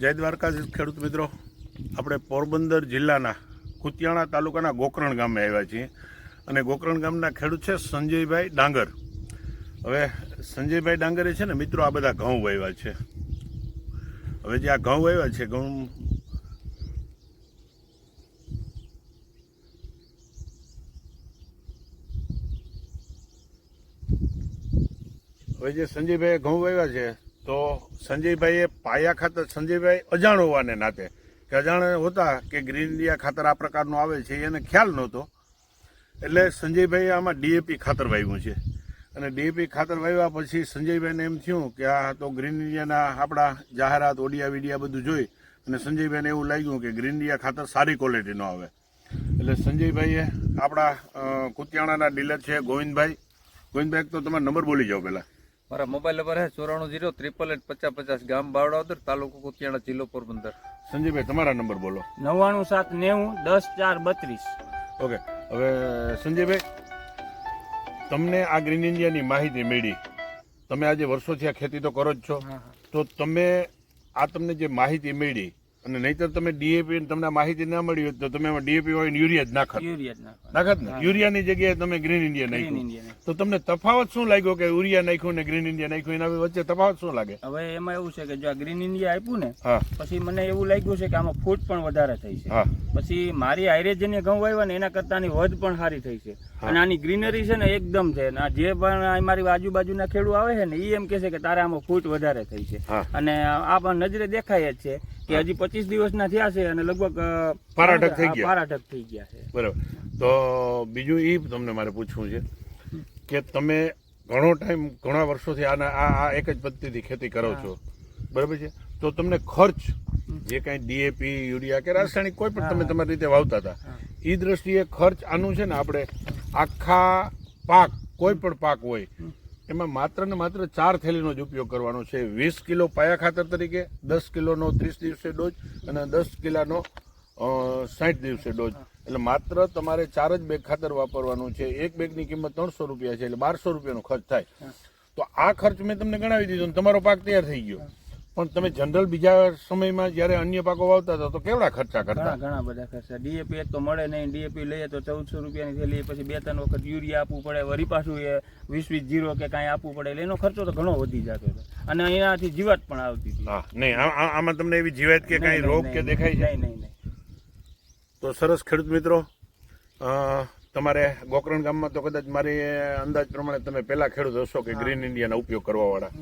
જય દ્વારકાધીશ ખેડૂત મિત્રો. આપણે પોરબંદર જિલ્લાના કુતિયાણા તાલુકાના ગોકરણ ગામે આવ્યા છીએ અને ગોકરણ ગામના ખેડૂત છે સંજયભાઈ ડાંગર. હવે સંજયભાઈ ડાંગરે છે ને મિત્રો આ બધા ઘઉં વાવ્યા છે. હવે જે આ ઘઉં વાવ્યા છે, ઘઉં હવે જે સંજયભાઈએ ઘઉં વાવ્યા છે તો સંજયભાઈએ પાયા ખાતર, સંજયભાઈ અજાણ હોવાને નાતે કે અજાણ હોતા કે ગ્રીન ઇન્ડિયા ખાતર આ પ્રકારનું આવે છે એને ખ્યાલ નહોતો. એટલે સંજયભાઈએ આમાં ડીએપી ખાતર વાવ્યું છે. અને ડીએપી ખાતર વાવ્યા પછી સંજયભાઈને એમ થયું કે આ તો ગ્રીન ઇન્ડિયાના આપણા જાહેરાત, ઓડિયા, વિડિયા બધું જોઈ અને સંજયભાઈને એવું લાગ્યું કે ગ્રીન ઇન્ડિયા ખાતર સારી ક્વોલિટીનો આવે. એટલે સંજયભાઈએ આપણા કુતિયાણાના ડીલર છે ગોવિંદભાઈ. ગોવિંદભાઈ તો તમારો નંબર બોલી જાઓ પહેલાં. મારા મોબાઈલ નંબર છે ચોરાણું જીરો ત્રિપલ એટ પચાસ પચાસ ગામ બાવડાવદર તાલુકો કુતિયાણા જિલ્લો પોરબંદર. સંજયભાઈ તમારા નંબર બોલો. નવ્વાણું સાત નેવું દસ ચાર બત્રીસ. ઓકે હવે સંજયભાઈ તમને આ ગ્રીન ઇન્ડિયાની માહિતી મળી. તમે આજે વર્ષોથી આ ખેતી તો કરો જ છો. તો તમે આ તમને જે માહિતી મળી અને નહીતર તમે ડીએપી તમને માહિતી ના મળી હોય તો તમે એમાં ડીએપી હોય યુરિયા જ નાખત. યુરિયા નાખત ને? યુરિયાની જગ્યાએ તમે ગ્રીન ઇન્ડિયા નાખ્યું. તો તમને તફાવત શું લાગ્યો કે યુરિયા નાખ્યું ને ગ્રીન ઇન્ડિયા નાખ્યું? એના વચ્ચે તફાવત શું લાગે? હવે એમાં એવું છે કે જો આ ગ્રીન ઇન્ડિયા આપ્યું ને પછી મને એવું લાગ્યું છે કે આમાં ફૂટ પણ વધારે થઈ છે. પછી મારી હાઈરે જેને ઘઉં આવ્યા ને એના કરતા આની વધ પણ સારી થઈ છે. અને આની ગ્રીનરી છે ને એકદમ છે. અને જે પણ મારી આજુબાજુના ખેડૂત આવે છે ને એ એમ કે છે કે તારે આમાં ફૂટ વધારે થઈ છે. અને આ પણ નજરે દેખાય જ છે કે હજી પચીસ દિવસના થયા છે અને લગભગ પારાઠક થઈ ગયા. પારાઠક થઈ ગયા છે. બરાબર. તો બીજું એ તમને મારે પૂછવું છે કે તમે ઘણો ટાઈમ ઘણા વર્ષોથી આના આ આ એક જ પદ્ધતિથી ખેતી કરો છો. બરાબર છે? તો તમને ખર્ચ જે કાંઈ ડીએપી યુરિયા કે રાસાયણિક કોઈ પણ તમે તમારી રીતે વાવતા હતા એ દ્રષ્ટિએ ખર્ચ આનું છે ને આપણે આખા પાક કોઈ પણ પાક હોય એમાં માત્ર ને માત્ર ચાર થેલીનો જ ઉપયોગ કરવાનો છે. વીસ કિલો પાયા ખાતર તરીકે દસ કિલોનો ત્રીસ દિવસે ડોઝ અને દસ કિલાનો સાઠ દિવસે ડોઝ. એટલે માત્ર તમારે ચાર જ બેગ ખાતર વાપરવાનું છે. એક બેગની કિંમત ત્રણસો રૂપિયા છે એટલે બારસો રૂપિયાનો ખર્ચ થાય. તો આ ખર્ચ મેં તમને ગણાવી દીધો તમારો પાક તૈયાર થઈ ગયો. પણ તમે જનરલ બીજા સમયમાં જ્યારે અન્ય પાકો વાવતા હતા તો કેવડા ખર્ચા કરતા? ઘણા બધા ખર્ચા. ડીએપી એક તો મળે નહીં ડીએપી લઈએ તો ચૌદસો રૂપિયાની થેલી પછી બે ત્રણ વખત યુરિયા આપવું પડે વરી પાછું એ વીસ વીસ જીરો કે કાંઈ આપવું પડે એટલે એનો ખર્ચો તો ઘણો વધી જતો હતો. અને એનાથી જીવાત પણ આવતી હતી. હા નહીં આમાં તમને એવી જીવાત કે કાંઈ રોગ કે દેખાય છે? નહીં નહીં તો સરસ ખેડૂત મિત્રો તમારે ગોકરણ ગામમાં તો કદાચ મારી અંદાજ પ્રમાણે તમે પહેલા ખેડૂત હશો કે ગ્રીન ઇન્ડિયાનો ઉપયોગ કરવા વાળા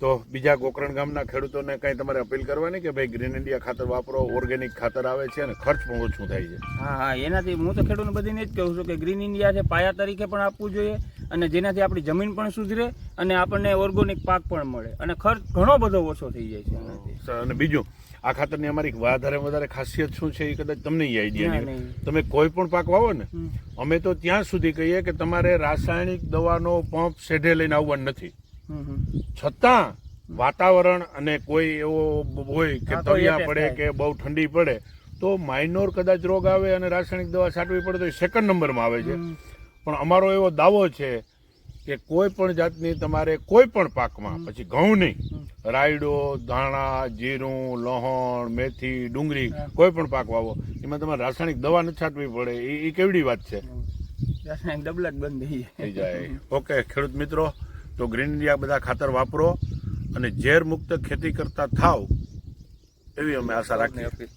તો બીજા ગોકરણ ગામના ખેડૂતોને કઈ તમારે અપીલ કરવાની કે ભાઈ ગ્રીન ઇન્ડિયા ખાતર વાપરો ઓર્ગેનિક ખાતર આવે છે અને ખર્ચ પણ ઓછું થાય છે હા હા એનાથી હું તો ખેડૂતને બધીને જ કહું છું કે ગ્રીન ઇન્ડિયા છે પાયા તરીકે પણ આપવું જોઈએ અને જેનાથી આપણી જમીન પણ સુધરે અને આપણને ઓર્ગોનિક પાક પણ મળે અને ખર્ચ ઘણો બધો ઓછો થઈ જાય છે અને બીજું આ ખાતરની અમારી વધારે વધારે ખાસિયત શું છે એ કદાચ તમને આઈડિયા. તમે કોઈ પણ પાક વાવો ને અમે તો ત્યાં સુધી કહીએ કે તમારે રાસાયણિક દવાનો પંપ સેઢે લઈને આવવાનું નથી. છતાં વાતાવરણ અને કોઈ એવો હોય કે તળિયા પડે કે બહુ ઠંડી પડે તો માઇનોર કદાચ રોગ આવે અને રાસાયણિક દવા છાંટવી પડે તો એ સેકન્ડ નંબરમાં આવે છે. પણ અમારો એવો દાવો છે કે કોઈ પણ જાતની તમારે કોઈ પણ પાકમાં પછી ઘઉં નહીં રાયડો ધાણા જીરું લહણ મેથી ડુંગળી કોઈ પણ પાક વાવો એમાં તમારે રાસાયણિક દવા નથી છાંટવી પડે એ કેવડી વાત છે? રાસાયણિક ડબલા બંધ થઈ જાય. ઓકે ખેડૂત મિત્રો તો ગ્રીન ઇન્ડિયા બધા ખાતર વાપરો અને ઝેર મુક્ત ખેતી કરતા થાવ, એવી અમે આશા રાખીએ.